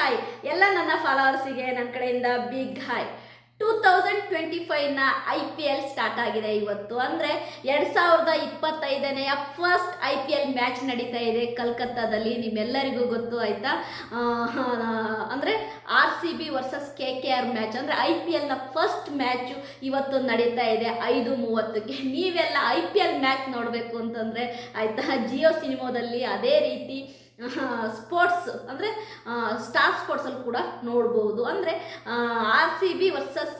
Hi ಎಲ್ಲ ನನ್ನ ಫಾಲೋವರ್ಸಿಗೆ ನನ್ನ ಕಡೆಯಿಂದ big hi two thousand twenty ಫೈವ್ನ I P L start ಆಗಿದೆ ಇವತ್ತು. ಅಂದರೆ ಎರಡು ಸಾವಿರದ ಇಪ್ಪತ್ತೈದನೆಯ first I P L match ನಡೀತಾ ಇದೆ ಕಲ್ಕತ್ತಾದಲ್ಲಿ. ನಿಮ್ಮೆಲ್ಲರಿಗೂ ಗೊತ್ತು, ಆಯಿತಾ? ಅಂದರೆ R C B versus K K R match ಅಂದರೆ ಐ ಪಿ ಎಲ್ನ ಫಸ್ಟ್ ಮ್ಯಾಚು ಇವತ್ತು ನಡೀತಾ ಇದೆ ಐದು ಮೂವತ್ತಕ್ಕೆ. ನೀವೆಲ್ಲ ಐ ಪಿ ಎಲ್ ಮ್ಯಾಚ್ ನೋಡಬೇಕು ಅಂತಂದರೆ, ಆಯಿತಾ? ಜಿಯೋ ಸಿನಿಮಾದಲ್ಲಿ ಅದೇ ರೀತಿ ಸ್ಪೋರ್ಟ್ಸ್ ಅಂದರೆ ಸ್ಟಾರ್ ಸ್ಪೋರ್ಟ್ಸಲ್ಲಿ ಕೂಡ ನೋಡ್ಬೋದು. ಅಂದರೆ R C B versus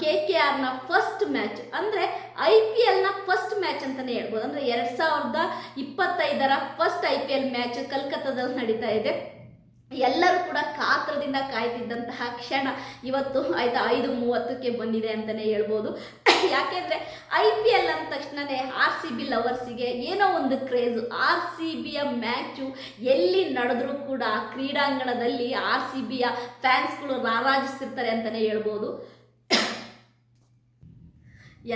K K ಆರ್ನ ಫಸ್ಟ್ ಮ್ಯಾಚ್ ಅಂದರೆ ಐ ಪಿ ಎಲ್ನ ಫಸ್ಟ್ ಮ್ಯಾಚ್ ಅಂತಲೇ ಹೇಳ್ಬೋದು. ಅಂದರೆ, ಎರಡು ಸಾವಿರದ ಇಪ್ಪತ್ತೈದರ first I P L match ಕಲ್ಕತ್ತಾದಲ್ಲಿ ನಡೀತಾ ಇದೆ. ಎಲ್ಲರೂ ಕೂಡ ಕಾತ್ರದಿಂದ ಕಾಯ್ತಿದ್ದಂತಹ ಕ್ಷಣ ಇವತ್ತು ಆಯ್ತಾ ಐದು ಮೂವತ್ತಕ್ಕೆ ಬಂದಿದೆ ಅಂತಲೇ ಹೇಳ್ಬೋದು. ಯಾಕೆಂದರೆ ಐ ಪಿ ಎಲ್ ಅಂದ ತಕ್ಷಣನೇ ಆರ್ ಸಿ ಬಿ ಲವರ್ಸಿಗೆ ಏನೋ ಒಂದು ಕ್ರೇಜ್ ಆರ್ ಸಿ ಬಿಯ ಮ್ಯಾಚು ಎಲ್ಲಿ ನಡೆದ್ರೂ ಕೂಡ ಕ್ರೀಡಾಂಗಣದಲ್ಲಿ ಆರ್ ಸಿ ಬಿಯ ಫ್ಯಾನ್ಸ್ಗಳು ರಾರಾಜಿಸ್ತಿರ್ತಾರೆ ಅಂತಲೇ ಹೇಳ್ಬೋದು.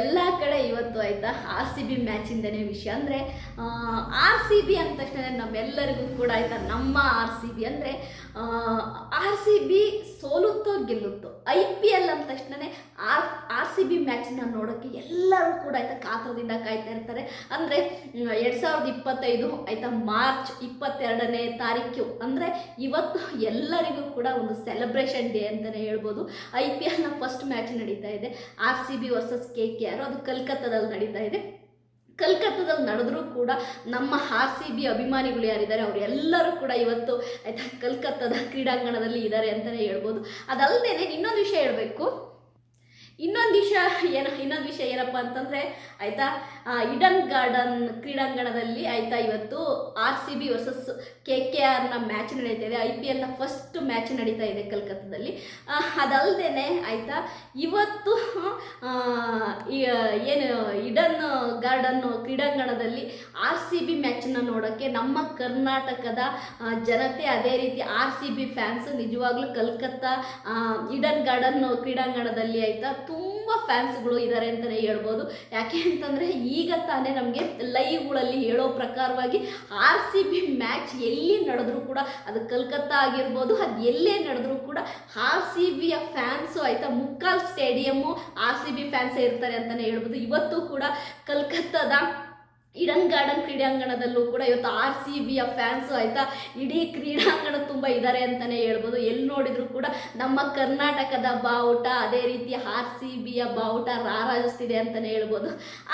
ಎಲ್ಲ ಕಡೆ ಇವತ್ತು ಆಯಿತಾ ಆರ್ ಸಿ ಬಿ ಮ್ಯಾಚಿಂದನೇ ವಿಷಯ. ಅಂದರೆ ಆರ್ ಸಿ ಬಿ ಅಂದ ತಕ್ಷಣ ನಮ್ಮೆಲ್ಲರಿಗೂ ಕೂಡ ಆಯಿತಾ ನಮ್ಮ ಆರ್ ಸಿ ಬಿ ಅಂದರೆ ಆರ್ ಸಿ ಬಿ ಸೋಲುತ್ತೋ ಗೆಲ್ಲುತ್ತೋ ಐ ಪಿ ಎಲ್ ಅಂದ ತಕ್ಷಣವೇ ಆರ್ ಆರ್ ಸಿ ಬಿ ಮ್ಯಾಚನ್ನ ನೋಡೋಕ್ಕೆ ಎಲ್ಲರೂ ಕೂಡ ಆಯಿತಾ ಕಾತರದಿಂದ ಕಾಯ್ತಾ ಇರ್ತಾರೆ. ಅಂದರೆ ಎರಡು ಸಾವಿರದ ಇಪ್ಪತ್ತೈದು ಆಯಿತಾ ಮಾರ್ಚ್ ಇಪ್ಪತ್ತೆರಡನೇ ತಾರೀಕು. ಅಂದರೆ, ಇವತ್ತು ಎಲ್ಲರಿಗೂ ಕೂಡ ಒಂದು ಸೆಲೆಬ್ರೇಷನ್ ಡೇ ಅಂತಲೇ ಹೇಳ್ಬೋದು. ಐ ಪಿ ಎಲ್ನ ಫಸ್ಟ್ ಮ್ಯಾಚ್ ನಡೀತಾ ಇದೆ. R C B versus K K R ಅದು ಕಲ್ಕತ್ತಾದಲ್ಲಿ ನಡೀತಾ ಇದೆ. ಕಲ್ಕತ್ತಾದಲ್ಲಿ ನಡೆದ್ರೂ ಕೂಡ ನಮ್ಮ ಆರ್ ಸಿ ಬಿ ಅಭಿಮಾನಿಗಳು ಯಾರಿದ್ದಾರೆ, ಅವರೆಲ್ಲರೂ ಕೂಡ ಇವತ್ತು ಆಯಿತಾ ಕಲ್ಕತ್ತಾದ ಕ್ರೀಡಾಂಗಣದಲ್ಲಿ ಇದ್ದಾರೆ ಅಂತಲೇ ಹೇಳ್ಬೋದು. ಅದಲ್ಲದೆ ಇನ್ನೊಂದು ವಿಷಯ ಹೇಳಬೇಕು. ಇನ್ನೊಂದು ವಿಷಯ ಏನು ಇನ್ನೊಂದು ವಿಷಯ ಏನಪ್ಪ ಅಂತಂದರೆ, ಆಯಿತಾ? ಇಡನ್ ಗಾರ್ಡನ್ ಕ್ರೀಡಾಂಗಣದಲ್ಲಿ ಆಯಿತಾ ಇವತ್ತು R C B versus K K ಆರ್ನ ಮ್ಯಾಚ್ ನಡೀತಾ ಇದೆ. ಐ ಪಿ ಎಲ್ನ ಫಸ್ಟ್ ಮ್ಯಾಚ್ ನಡೀತಾ ಇದೆ ಕಲ್ಕತ್ತಾದಲ್ಲಿ. ಅದಲ್ಲದೆ ಆಯಿತಾ, ಇವತ್ತು ಏನು ಇಡನ್ ಗಾರ್ಡನ್ ಕ್ರೀಡಾಂಗಣದಲ್ಲಿ ಆರ್ ಸಿ ಬಿ ಮ್ಯಾಚನ್ನ ನೋಡೋಕ್ಕೆ ನಮ್ಮ ಕರ್ನಾಟಕದ ಜನತೆ ಅದೇ ರೀತಿ ಆರ್ ಸಿ ಬಿ ಫ್ಯಾನ್ಸ್ ನಿಜವಾಗ್ಲೂ ಕಲ್ಕತ್ತಾ ಇಡನ್ ಗಾರ್ಡನ್ ಕ್ರೀಡಾಂಗಣದಲ್ಲಿ ಆಯಿತಾ ತುಂಬ ಫ್ಯಾನ್ಸ್ಗಳು ಇದ್ದಾರೆ ಅಂತಲೇ ಹೇಳ್ಬೋದು. ಯಾಕೆ ಅಂತಂದರೆ ಈಗ ತಾನೇ ನಮಗೆ ಲೈವ್ಗಳಲ್ಲಿ ಹೇಳೋ ಪ್ರಕಾರವಾಗಿ ಆರ್ ಸಿ ಬಿ ಮ್ಯಾಚ್ ಎಲ್ಲಿ ನಡೆದ್ರೂ ಕೂಡ ಅದು ಕಲ್ಕತ್ತಾ ಆಗಿರ್ಬೋದು, ಅದು ಎಲ್ಲೇ ನಡೆದ್ರೂ ಕೂಡ ಆರ್ ಸಿ ಬಿಯ ಫ್ಯಾನ್ಸು ಆಯಿತಾ ಮುಕ್ಕಾಲ್ ಸ್ಟೇಡಿಯಮ್ಮು ಆರ್ ಸಿ ಬಿ ಫ್ಯಾನ್ಸೇ ಇರ್ತಾರೆ ಅಂತಲೇ ಹೇಳ್ಬೋದು. ಇವತ್ತು ಕೂಡ ಕಲ್ಕತ್ತಾದ ಇಡನ್ ಗಾರ್ಡನ್ ಕ್ರೀಡಾಂಗಣದಲ್ಲೂ ಕೂಡ ಇವತ್ತು ಆರ್ ಸಿ ಬಿಯ ಫ್ಯಾನ್ಸು ಆಯಿತಾ ಇಡೀ ಕ್ರೀಡಾಂಗಣ ತುಂಬ ಇದ್ದಾರೆ ಅಂತಲೇ ಹೇಳ್ಬೋದು. ಎಲ್ಲಿ ನೋಡಿದರೂ ಕೂಡ ನಮ್ಮ ಕರ್ನಾಟಕದ ಬಾವುಟ, ಅದೇ ರೀತಿ ಆರ್ ಸಿ ಬಿಯ ಬಾವುಟ ರಾರಾಜಿಸ್ತಿದೆ ಅಂತಲೇ ಹೇಳ್ಬೋದು.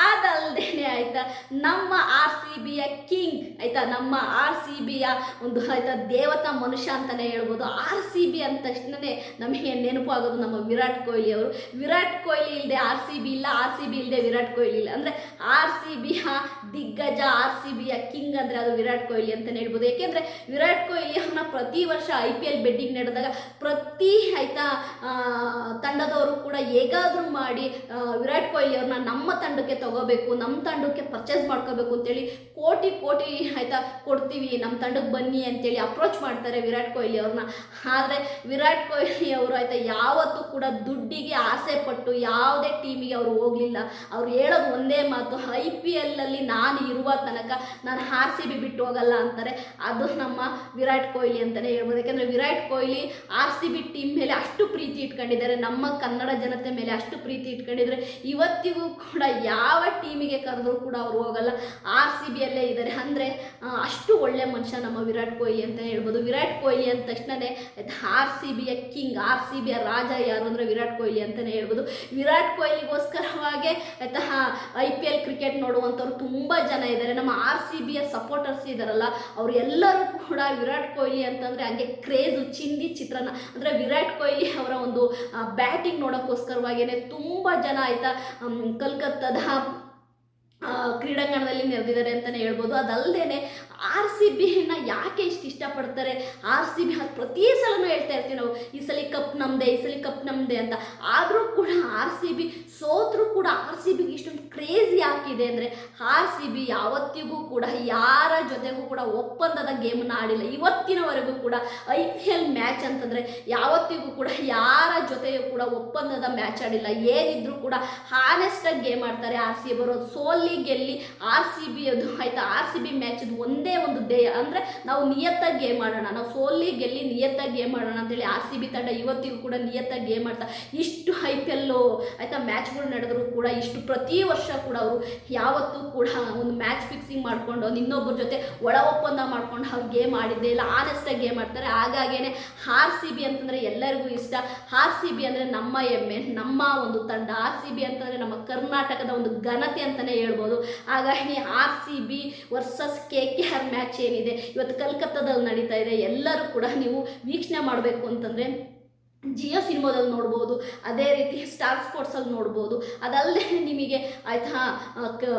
ಅದಲ್ಲದೇನೆ ಆಯಿತಾ, ನಮ್ಮ ಆರ್ ಸಿ ಬಿಯ ಕಿಂಗ್ ಆಯಿತಾ, ನಮ್ಮ ಆರ್ ಸಿ ಬಿಯ ಒಂದು ಆಯಿತಾ ದೇವತಾ ಮನುಷ್ಯ ಅಂತಲೇ ಹೇಳ್ಬೋದು. ಆರ್ ಸಿ ಬಿ ಅಂದ ತಕ್ಷಣವೇ ನಮಗೆ ನೆನಪು ಆಗೋದು ನಮ್ಮ ವಿರಾಟ್ ಕೊಹ್ಲಿ ಅವರು. ವಿರಾಟ್ ಕೊಹ್ಲಿ ಇಲ್ಲದೆ ಆರ್ ಸಿ ಬಿ ಇಲ್ಲ ಆರ್ ಸಿ ಬಿ ಇಲ್ಲದೆ ವಿರಾಟ್ ಕೊಹ್ಲಿ ಇಲ್ಲ. ಅಂದರೆ ಆರ್ ಸಿ ಬಿಯ ದಿಗ್ಗಜ ಆರ್ ಸಿ ಬಿಯ ಕಿಂಗ್ ಅಂದರೆ ಅದು ವಿರಾಟ್ ಕೊಹ್ಲಿ ಅಂತಲೇ ಹೇಳ್ಬೋದು. ಯಾಕೆಂದರೆ ವಿರಾಟ್ ಕೊಹ್ಲಿ ಅವನ ಪ್ರತಿ ವರ್ಷ ಐ ಪಿ ಎಲ್ ಬೆಟ್ಟಿಂಗ್ ನಡೆದಾಗ ಪ್ರತಿ ಆಯಿತಾ ತಂಡದವರು ಕೂಡ ಹೇಗಾದರೂ ಮಾಡಿ ವಿರಾಟ್ ಕೊಹ್ಲಿ ಅವ್ರನ್ನ ನಮ್ಮ ತಂಡಕ್ಕೆ ತಗೋಬೇಕು, ನಮ್ಮ ತಂಡಕ್ಕೆ ಪರ್ಚೇಸ್ ಮಾಡ್ಕೋಬೇಕು ಅಂತೇಳಿ ಕೋಟಿ ಕೋಟಿ ಆಯಿತಾ ಕೊಡ್ತೀವಿ, ನಮ್ಮ ತಂಡಕ್ಕೆ ಬನ್ನಿ ಅಂತೇಳಿ ಅಪ್ರೋಚ್ ಮಾಡ್ತಾರೆ ವಿರಾಟ್ ಕೊಹ್ಲಿ ಅವ್ರನ್ನ ಆದರೆ ವಿರಾಟ್ ಕೊಹ್ಲಿ ಅವರು ಆಯಿತಾ ಯಾವತ್ತೂ ಕೂಡ ದುಡ್ಡಿಗೆ ಆಸೆ ಪಟ್ಟು ಯಾವುದೇ ಟೀಮಿಗೆ ಅವರು ಹೋಗಲಿಲ್ಲ. ಅವ್ರು ಹೇಳೋದು ಒಂದೇ ಮಾತು, ಐ ಪಿ ಎಲ್ಲಲ್ಲಿ ನಾನು ಇರುವ ತನಕ ನಾನು ಆರ್ ಸಿ ಬಿ ಬಿಟ್ಟು ಹೋಗಲ್ಲ ಅಂತಾರೆ. ಅದು ನಮ್ಮ ವಿರಾಟ್ ಕೊಹ್ಲಿ ಅಂತಲೇ ಹೇಳ್ಬೋದು. ಯಾಕೆಂದರೆ Virat Kohli R C B team ಮೇಲೆ ಅಷ್ಟು ಪ್ರೀತಿ ಇಟ್ಕೊಂಡಿದ್ದಾರೆ. ನಮ್ಮ ಕನ್ನಡ ಜನತೆ ಮೇಲೆ ಅಷ್ಟು ಪ್ರೀತಿ ಇಟ್ಕೊಂಡಿದ್ದಾರೆ ಇವತ್ತಿಗೂ ಕೂಡ ಯಾವ ಟೀಮಿಗೆ ಕರೆದ್ರೂ ಕೂಡ ಅವ್ರು ಹೋಗಲ್ಲ. ಆರ್ ಸಿ ಬಿಯಲ್ಲೇ ಇದ್ದಾರೆ. ಅಂದರೆ ಅಷ್ಟು ಒಳ್ಳೆ ಮನುಷ್ಯ ನಮ್ಮ ವಿರಾಟ್ ಕೊಹ್ಲಿ ಅಂತ ಹೇಳ್ಬೋದು. ವಿರಾಟ್ ಕೊಹ್ಲಿ ಅಂದ ತಕ್ಷಣವೇ ಆರ್ ಸಿ ಬಿಯ ಕಿಂಗ್, ಆರ್ ಸಿ ಬಿಯ ರಾಜ ಯಾರು ಅಂದರೆ ವಿರಾಟ್ ಕೊಹ್ಲಿ ಅಂತಲೇ ಹೇಳ್ಬೋದು. ವಿರಾಟ್ ಕೊಹ್ಲಿಗೋಸ್ಕರವಾಗೇ ಆಯ್ತಾ ಐ ಪಿ ಎಲ್ ಕ್ರಿಕೆಟ್ ನೋಡುವಂಥವ್ರು ತುಂಬ ಜನ ಇದ್ದಾರೆ ನಮ್ಮ ಆರ್ ಸಿ ಬಿ ಯ ಸಪೋರ್ಟರ್ಸ್ ಇದ್ದಾರಲ್ಲ ಅವ್ರು ಎಲ್ಲರೂ ಕೂಡ ವಿರಾಟ್ ಕೊಹ್ಲಿ ಅಂತಂದರೆ ಹಂಗೆ ಕ್ರೇಜು ಚಿಂದಿ ಚಿತ್ರನ. ಅಂದರೆ ವಿರಾಟ್ ಕೊಹ್ಲಿ ಅವರ ಒಂದು ಬ್ಯಾಟಿಂಗ್ ನೋಡೋಕ್ಕೋಸ್ಕರವಾಗಿಯೇ ತುಂಬ ಜನ ಆಯಿತಾ ಕಲ್ಕತ್ತಾದ ಕ್ರೀಡಾಂಗಣದಲ್ಲಿ ನೆರೆದಿದ್ದಾರೆ ಅಂತಲೇ ಹೇಳ್ಬೋದು. ಅದಲ್ಲದೆ ಆರ್ ಸಿ ಬಿನ ಯಾಕೆ ಇಷ್ಟು ಇಷ್ಟಪಡ್ತಾರೆ? ಆರ್ ಸಿ ಬಿ ಪ್ರತಿ ಸಲನೂ ಹೇಳ್ತಾ ಇರ್ತೀವಿ ನಾವು, ಈ ಸಲ ಕಪ್ ನಮ್ಮದೇ ಈ ಸಲ ಕಪ್ ನಮ್ಮದೇ ಅಂತ. ಆದರೂ ಕೂಡ ಆರ್ ಸಿ ಬಿ ಸೋತ್ರೂ ಕೂಡ ಆರ್ ಸಿ ಬಿಗೆ ಇಷ್ಟೊಂದು ಕ್ರೇಜಿ ಯಾಕಿದೆ ಅಂದರೆ ಆರ್ ಸಿ ಬಿ ಯಾವತ್ತಿಗೂ ಕೂಡ, ಯಾರ ಜೊತೆಗೂ ಕೂಡ ಒಪ್ಪಂದದ ಗೇಮನ್ನು ಆಡಿಲ್ಲ. ಇವತ್ತಿನವರೆಗೂ ಕೂಡ ಐ ಪಿ ಎಲ್ ಮ್ಯಾಚ್ ಅಂತಂದರೆ ಯಾವತ್ತಿಗೂ ಕೂಡ, ಯಾರ ಜೊತೆಯೂ ಕೂಡ ಒಪ್ಪಂದದ ಮ್ಯಾಚ್ ಆಡಿಲ್ಲ. ಏನಿದ್ರು ಕೂಡ ಹಾನೆಸ್ಟಾಗಿ ಗೇಮ್ ಆಡ್ತಾರೆ ಆರ್ ಸಿ ಬರೋದು ಗೆಲ್ಲಿ ಆರ್ ಸಿ ಬಿ ಅದು ಆಯ್ತಾ? ಆರ್ ಸಿ ಬಿ ಮ್ಯಾಚ್ ಒಂದೇ ಒಂದು ಧ್ಯೇಯ ಅಂದರೆ ನಾವು ನಿಯತ್ತಾಗಿ ಗೇಮ್ ಆಡೋಣ. ನಾವು ಸೋಲಿ ಗೆಲ್ಲಿ ನಿಯತ್ತಾಗಿ ಗೇಮ್ ಆಡೋಣ ಅಂತೇಳಿ ಆರ್ ಸಿ ಬಿ ತಂಡ ಇವತ್ತಿಗೂ ಕೂಡ ನಿಯತ್ತಾಗಿ ಗೇಮ್ ಆಡ್ತಾ. ಇಷ್ಟು ಐ ಪಿ ಎಲ್ಲು ಆಯ್ತಾ ಮ್ಯಾಚ್ಗಳು ನಡೆದ್ರು ಕೂಡ ಇಷ್ಟು ಪ್ರತಿ ವರ್ಷ ಕೂಡ ಅವರು ಯಾವತ್ತೂ ಕೂಡ ಒಂದು ಮ್ಯಾಚ್ ಫಿಕ್ಸಿಂಗ್ ಮಾಡ್ಕೊಂಡು ಇನ್ನೊಬ್ಬರ ಜೊತೆ ಒಳ ಒಪ್ಪಂದ ಮಾಡ್ಕೊಂಡು ಅವ್ರು ಗೇಮ್ ಆಡಿದ್ದೆ ಇಲ್ಲ. ಆನೆಸ್ಟಾಗಿ ಗೇಮ್ ಆಡ್ತಾರೆ. ಹಾಗಾಗೇನೆ ಆರ್ ಸಿ ಬಿ ಅಂತಂದರೆ ಎಲ್ಲರಿಗೂ ಇಷ್ಟ. ಆರ್ ಸಿ ಬಿ ಅಂದರೆ ನಮ್ಮ ಹೆಮ್ಮೆ, ನಮ್ಮ ಒಂದು ತಂಡ. ಆರ್ ಸಿ ಬಿ ಅಂತಂದರೆ ನಮ್ಮ ಕರ್ನಾಟಕದ ಒಂದು ಘನತೆ ಅಂತಲೇ ಹೇಳ್ಬೋದು. ಹಾಗಾಗಿ R C B versus K K R match ಏನಿದೆ, ಇವತ್ತು ಕಲ್ಕತ್ತಾದಲ್ಲಿ ನಡೀತಾ ಇದೆ. ಎಲ್ಲರೂ ಕೂಡ ನೀವು ವೀಕ್ಷಣೆ ಮಾಡಬೇಕು ಅಂತಂದರೆ ಜಿಯೋ ಸಿನಿಮಾದಲ್ಲಿ ನೋಡ್ಬೋದು, ಅದೇ ರೀತಿ ಸ್ಟಾರ್ ಸ್ಪೋರ್ಟ್ಸಲ್ಲಿ ನೋಡ್ಬೋದು. ಅದಲ್ಲದೆ ನಿಮಗೆ ಆಯ್ತಾ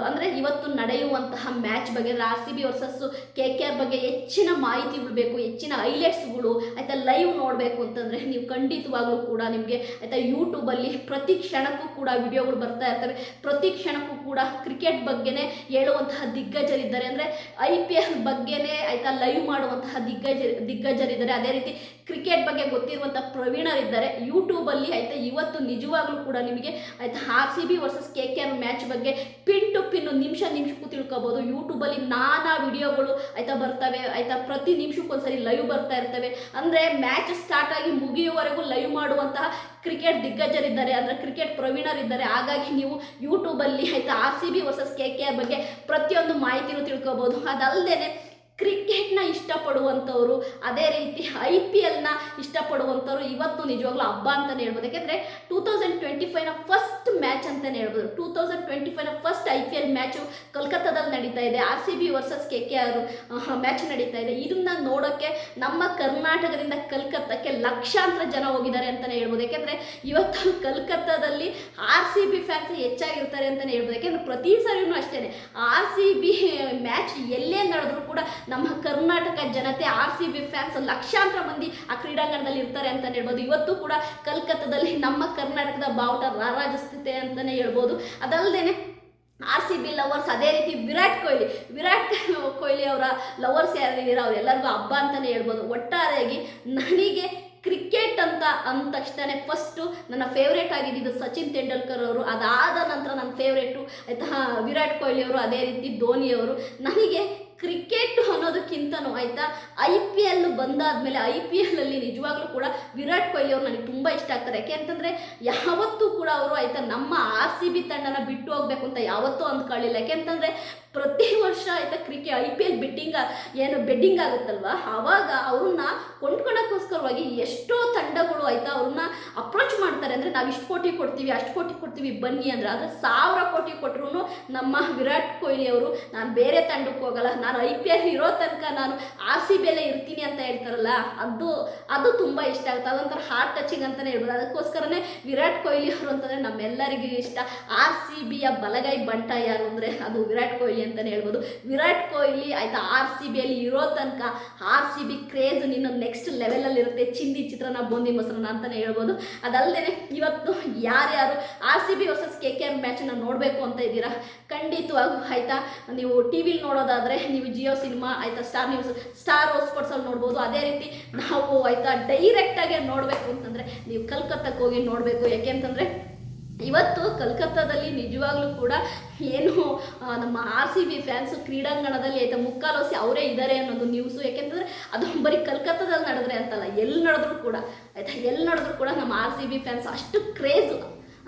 ಅಂದರೆ ಇವತ್ತು ನಡೆಯುವಂತಹ ಮ್ಯಾಚ್ ಬಗ್ಗೆ R C B versus K K R ಬಗ್ಗೆ ಹೆಚ್ಚಿನ ಮಾಹಿತಿಗಳು ಬೇಕು ಹೆಚ್ಚಿನ ಹೈಲೈಟ್ಸ್ಗಳು ಆಯಿತಾ ಲೈವ್ ನೋಡಬೇಕು ಅಂತಂದರೆ ನೀವು ಖಂಡಿತವಾಗ್ಲೂ ಕೂಡ ನಿಮಗೆ ಆಯಿತಾ ಯೂಟ್ಯೂಬಲ್ಲಿ ಪ್ರತಿ ಕ್ಷಣಕ್ಕೂ ಕೂಡ ವಿಡಿಯೋಗಳು ಬರ್ತಾ ಇರ್ತವೆ. ಪ್ರತಿ ಕ್ಷಣಕ್ಕೂ ಕೂಡ ಕ್ರಿಕೆಟ್ ಬಗ್ಗೆನೇ ಹೇಳುವಂತಹ ದಿಗ್ಗಜರಿದ್ದಾರೆ. ಅಂದರೆ ಐ ಪಿ ಎಲ್ ಬಗ್ಗೆನೇ ಆಯಿತಾ ಲೈವ್ ಮಾಡುವಂತಹ ದಿಗ್ಗಜ, ದಿಗ್ಗಜರಿದ್ದಾರೆ. ಅದೇ ರೀತಿ ಕ್ರಿಕೆಟ್ ಬಗ್ಗೆ ಗೊತ್ತಿರುವಂಥ ಪ್ರವೀಣರಿದ್ದಾರೆ. ಯೂಟ್ಯೂಬಲ್ಲಿ ಆಯಿತಾ ಇವತ್ತು ನಿಜವಾಗ್ಲೂ ಕೂಡ ನಿಮಗೆ ಆಯಿತಾ R C B versus K K R match ಬಗ್ಗೆ ಪಿನ್ ಟು ಪಿನ್ ನಿಮಿಷ ನಿಮಿಷಕ್ಕೂ ತಿಳ್ಕೊಬೋದು. ಯೂಟ್ಯೂಬಲ್ಲಿ ನಾನಾ ವಿಡಿಯೋಗಳು ಆಯಿತಾ ಬರ್ತವೆ. ಆಯಿತಾ ಪ್ರತಿ ನಿಮಿಷಕ್ಕೊಂದ್ಸರಿ ಲೈವ್ ಬರ್ತಾ ಇರ್ತವೆ. ಅಂದರೆ ಮ್ಯಾಚ್ ಸ್ಟಾರ್ಟ್ ಆಗಿ ಮುಗಿಯುವವರೆಗೂ ಲೈವ್ ಮಾಡುವಂತಹ ಕ್ರಿಕೆಟ್ ದಿಗ್ಗಜರಿದ್ದಾರೆ. ಅಂದರೆ ಕ್ರಿಕೆಟ್ ಪ್ರವೀಣರಿದ್ದಾರೆ. ಹಾಗಾಗಿ ನೀವು ಯೂಟ್ಯೂಬಲ್ಲಿ ಆಯಿತಾ R C B versus K K R ಬಗ್ಗೆ ಪ್ರತಿಯೊಂದು ಮಾಹಿತಿನೂ ತಿಳ್ಕೊಬೋದು. ಅದಲ್ಲದೆ ಕ್ರಿಕೆಟ್ನ ಇಷ್ಟಪಡುವಂಥವ್ರು, ಅದೇ ರೀತಿ ಐ ಪಿ ಎಲ್ನ ಇಷ್ಟಪಡುವಂಥವ್ರು ಇವತ್ತು ನಿಜವಾಗ್ಲೂ ಹಬ್ಬ ಅಂತಲೇ ಹೇಳ್ಬೋದು. ಯಾಕೆಂದರೆ ಟೂ ತೌಸಂಡ್ ಟ್ವೆಂಟಿ ಫೈವ್ನ ಫಸ್ಟ್ ಮ್ಯಾಚ್ ಅಂತಲೇ ಹೇಳ್ಬೋದು. Two thousand twenty ಫೈವ್ನ first I P L match ಕಲ್ಕತ್ತಾದಲ್ಲಿ ನಡೀತಾ ಇದೆ. R C B versus K K R match ನಡೀತಾ ಇದೆ. ಇದನ್ನ ನೋಡೋಕ್ಕೆ ನಮ್ಮ ಕರ್ನಾಟಕದಿಂದ ಕಲ್ಕತ್ತಾಕ್ಕೆ ಲಕ್ಷಾಂತರ ಜನ ಹೋಗಿದ್ದಾರೆ ಅಂತಲೇ ಹೇಳ್ಬೋದು. ಯಾಕೆಂದರೆ ಇವತ್ತು ಕಲ್ಕತ್ತಾದಲ್ಲಿ ಆರ್ ಸಿ ಬಿ ಫ್ಯಾನ್ಸ್ ಹೆಚ್ಚಾಗಿರ್ತಾರೆ ಅಂತಲೇ ಹೇಳ್ಬೋದು. ಯಾಕೆಂದರೆ ಪ್ರತಿ ಸರಿನೂ ಅಷ್ಟೇ ಆರ್ ಸಿ ಬಿ ಮ್ಯಾಚ್ ಎಲ್ಲೇ ನಡೆದ್ರೂ ಕೂಡ ನಮ್ಮ ಕರ್ನಾಟಕ ಜನತೆ ಆರ್ ಸಿ ಬಿ ಫ್ಯಾನ್ಸ್ ಲಕ್ಷಾಂತರ ಮಂದಿ ಆ ಕ್ರೀಡಾಂಗಣದಲ್ಲಿ ಇರ್ತಾರೆ ಅಂತಲೇ ಹೇಳ್ಬೋದು. ಇವತ್ತು ಕೂಡ ಕಲ್ಕತ್ತಾದಲ್ಲಿ ನಮ್ಮ ಕರ್ನಾಟಕದ ಬಾವುಟ ರಾರಾಜಿಸ್ತಿದೆ ಅಂತಲೇ ಹೇಳ್ಬೋದು. ಅದಲ್ಲದೆ ಆರ್ ಸಿ ಬಿ ಲವರ್ಸ್ ಅದೇ ರೀತಿ ವಿರಾಟ್ ಕೊಹ್ಲಿ ವಿರಾಟ್ ಕೊಹ್ಲಿ ಅವರ ಲವರ್ಸ್ ಯಾರಿದ್ದೀರ? ಅವರೆಲ್ಲರಿಗೂ ಹಬ್ಬ ಅಂತಲೇ ಹೇಳ್ಬೋದು. ಒಟ್ಟಾರೆಯಾಗಿ ನನಗೆ ಕ್ರಿಕೆಟ್ ಅಂತ ಅಂದ ತಕ್ಷಣ ಫಸ್ಟು ನನ್ನ ಫೇವ್ರೇಟ್ ಆಗಿದ್ದು ಸಚಿನ್ ತೆಂಡೂಲ್ಕರ್ ಅವರು. ಅದಾದ ನಂತರ ನನ್ನ ಫೇವ್ರೇಟು ಆಯಿತಾ, ವಿರಾಟ್ ಕೊಹ್ಲಿ ಅವರು, ಅದೇ ರೀತಿ ಧೋನಿ ಅವರು. ನನಗೆ ಕ್ರಿಕೆಟ್ ಅನ್ನೋದಕ್ಕಿಂತನೂ ಆಯಿತಾ ಐ ಪಿ ಎಲ್ ಬಂದಾದಮೇಲೆ ಐ ಪಿ ಎಲ್ನಲ್ಲಿ ನಿಜವಾಗ್ಲೂ ಕೂಡ ವಿರಾಟ್ ಕೊಹ್ಲಿ ಅವರು ನನಗೆ ತುಂಬ ಇಷ್ಟ ಆಗ್ತಾರೆ. ಯಾಕೆ ಅಂತಂದರೆ ಯಾವತ್ತೂ ಕೂಡ ಅವರು ಆಯಿತಾ ನಮ್ಮ ಆರ್ ಸಿ ಬಿ ತಂಡನ ಬಿಟ್ಟು ಹೋಗ್ಬೇಕು ಅಂತ ಯಾವತ್ತೂ ಅಂದ್ಕೊಳ್ಳಿಲ್ಲ. ಯಾಕೆಂತಂದರೆ ಪ್ರತಿ ವರ್ಷ ಆಯಿತಾ cricket I P L bidding ಏನು ಬೆಡ್ಡಿಂಗ್ ಆಗುತ್ತಲ್ವ? ಆವಾಗ ಅವ್ರನ್ನ ಕೊಂಡ್ಕೊಳ್ಳೋಕ್ಕೋಸ್ಕರವಾಗಿ ಎಷ್ಟೋ ತಂಡಗಳು ಆಯಿತಾ ಅವ್ರನ್ನ ಅಪ್ರೋಚ್ ಮಾಡ್ತಾರೆ. ಅಂದರೆ ನಾವು ಇಷ್ಟು ಕೋಟಿ ಕೊಡ್ತೀವಿ, ಅಷ್ಟು ಕೋಟಿ ಕೊಡ್ತೀವಿ, ಬನ್ನಿ ಅಂದ್ರೆ. ಆದರೆ ಸಾವಿರ ಕೋಟಿ ಕೊಟ್ಟರು ನಮ್ಮ ವಿರಾಟ್ ಕೊಹ್ಲಿ ಅವರು, ನಾನು ಬೇರೆ ತಂಡಕ್ಕೆ ಹೋಗಲ್ಲ ನಾನು ಐ ಪಿ ಎಲ್ ಇರೋ ತನಕ ನಾನು ಆರ್ ಸಿ ಇರ್ತೀನಿ ಅಂತ ಹೇಳ್ತಾರಲ್ಲ, ಅದು ಅದು ತುಂಬ ಇಷ್ಟ ಆಗುತ್ತೆ. ಅದೊಂಥರ ಹಾರ್ಟ್ ಟಚಿಂಗ್ ಅಂತಲೇ ಹೇಳ್ಬೋದು. ಅದಕ್ಕೋಸ್ಕರನೇ ವಿರಾಟ್ ಕೊಹ್ಲಿ ಅವರು ಅಂತಂದರೆ ನಮ್ಮೆಲ್ಲರಿಗೂ ಇಷ್ಟ. ಆರ್ ಸಿ ಬಿಯ ಬಲಗೈ ಬಂಟ ಯಾರು ಅಂದರೆ ಅದು ವಿರಾಟ್ ಕೊಹ್ಲಿ ಅಂತಲೇ ಹೇಳ್ಬೋದು. ವಿರಾಟ್ ಕೊಹ್ಲಿ ಆಯಿತಾ ಆರ್ ಸಿ ಬಿಯಲ್ಲಿ ಇರೋ ತನಕ ಆರ್ ಸಿ ಬಿ ಕ್ರೇಜ್ ನಿನ್ನ ನೆಕ್ಸ್ಟ್ ಲೆವೆಲಲ್ಲಿ ಇರುತ್ತೆ. ಚಿಂದಿ ಚಿತ್ರನ, ಬೂಂದಿ ಮೊಸರನ್ನ ಅಂತಲೇ ಹೇಳ್ಬೋದು. ಅದಲ್ಲದೆ ಇವತ್ತು ಯಾರ್ಯಾರು R C B versus K K R ಮ್ಯಾಚನ್ನು ನೋಡಬೇಕು ಅಂತ ಇದ್ದೀರಾ? ಖಂಡಿತವಾಗೂ ಆಯಿತಾ? ನೀವು ಟಿ ವಿಲಿ ನೋಡೋದಾದರೆ ನೀವು ಜಿಯೋ ಸಿನಿಮಾ, ಆಯಿತಾ ಸ್ಟಾರ್ ನ್ಯೂಸ್ ಸ್ಟಾರ್ ಸ್ಪೋರ್ಟ್ಸಲ್ಲಿ ನೋಡ್ಬೋದು. ಅದೇ ರೀತಿ ನಾವು ಆಯಿತಾ ಡೈರೆಕ್ಟಾಗೆ ನೋಡಬೇಕು ಅಂತಂದರೆ ನೀವು ಕಲ್ಕತ್ತಾಕ್ಕೆ ಹೋಗಿ ನೋಡಬೇಕು. ಯಾಕೆ ಅಂತಂದರೆ ಇವತ್ತು ಕಲ್ಕತ್ತಾದಲ್ಲಿ ನಿಜವಾಗ್ಲೂ ಕೂಡ ಏನು ನಮ್ಮ ಆರ್ ಸಿ ಬಿ ಫ್ಯಾನ್ಸು ಕ್ರೀಡಾಂಗಣದಲ್ಲಿ ಆಯ್ತಾ ಮುಕ್ಕಾಲೋಸಿ ಅವರೇ ಇದ್ದಾರೆ ಅನ್ನೋದು ನ್ಯೂಸು ಯಾಕೆಂತಂದರೆ ಅದು ಬರೀ ಕಲ್ಕತ್ತಾದಲ್ಲಿ ನಡೆದ್ರೆ ಅಂತಲ್ಲ ಎಲ್ಲಿ ನಡೆದ್ರೂ ಕೂಡ, ಆಯಿತಾ ಎಲ್ಲಿ ನಡೆದ್ರೂ ಕೂಡ ನಮ್ಮ ಆರ್ ಸಿ ಬಿ ಫ್ಯಾನ್ಸ್ ಅಷ್ಟು ಕ್ರೇಜು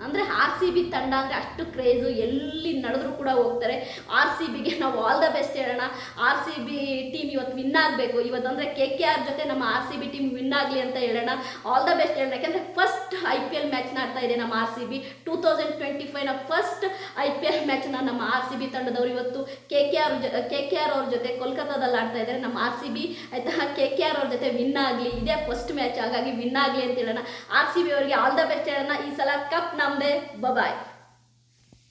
ಅಂದರೆ ಆರ್ ಸಿ ಬಿ ತಂಡ ಅಂದರೆ ಅಷ್ಟು ಕ್ರೇಜು ಎಲ್ಲಿ ನಡೆದ್ರೂ ಕೂಡ ಹೋಗ್ತಾರೆ. ಆರ್ ಸಿ ಬಿಗೆ ನಾವು ಆಲ್ ದ ಬೆಸ್ಟ್ ಹೇಳೋಣ. ಆರ್ ಸಿ ಬಿ ಟೀಮ್ ಇವತ್ತು ವಿನ್ ಆಗಬೇಕು. ಇವತ್ತು ಅಂದರೆ ಕೆ ಕೆ ಆರ್ ಜೊತೆ ನಮ್ಮ R C B team win ಆಗಲಿ ಅಂತ ಹೇಳೋಣ. ಆಲ್ ದ ಬೆಸ್ಟ್ ಹೇಳೋಣ. ಯಾಕೆಂದರೆ ಫಸ್ಟ್ ಐ ಪಿ ಎಲ್ ಮ್ಯಾಚ್ನ ಆಡ್ತಾ ಇದೆ ನಮ್ಮ R C B two thousand twenty ಫೈವ್ನ first I P L ಮ್ಯಾಚ್ನ ನಮ್ಮ ಆರ್ ಸಿ ಬಿ ತಂಡದವರು ಇವತ್ತು K K R K K R ಅವ್ರ ಜೊತೆ ಕೋಲ್ಕತ್ತಾದಲ್ಲಿ ಆಡ್ತಾ ಇದ್ದಾರೆ. ನಮ್ಮ ಆರ್ ಸಿ ಬಿ ಆಯಿತಾ? ಕೆ ಕೆ ಆರ್ ಅವ್ರ ಜೊತೆ ವಿನ್ ಆಗಲಿ. ಇದೇ ಫಸ್ಟ್ ಮ್ಯಾಚ್ ಹಾಗಾಗಿ ವಿನ್ ಆಗಲಿ ಅಂತ ಹೇಳೋಣ. ಆರ್ ಸಿ ಬಿ ಅವರಿಗೆ ಆಲ್ ದ ಬೆಸ್ಟ್ ಹೇಳೋಣ. ಈ ಸಲ ಕಪ್ ನಮ್ಮದೇ ಬಬಾಯ್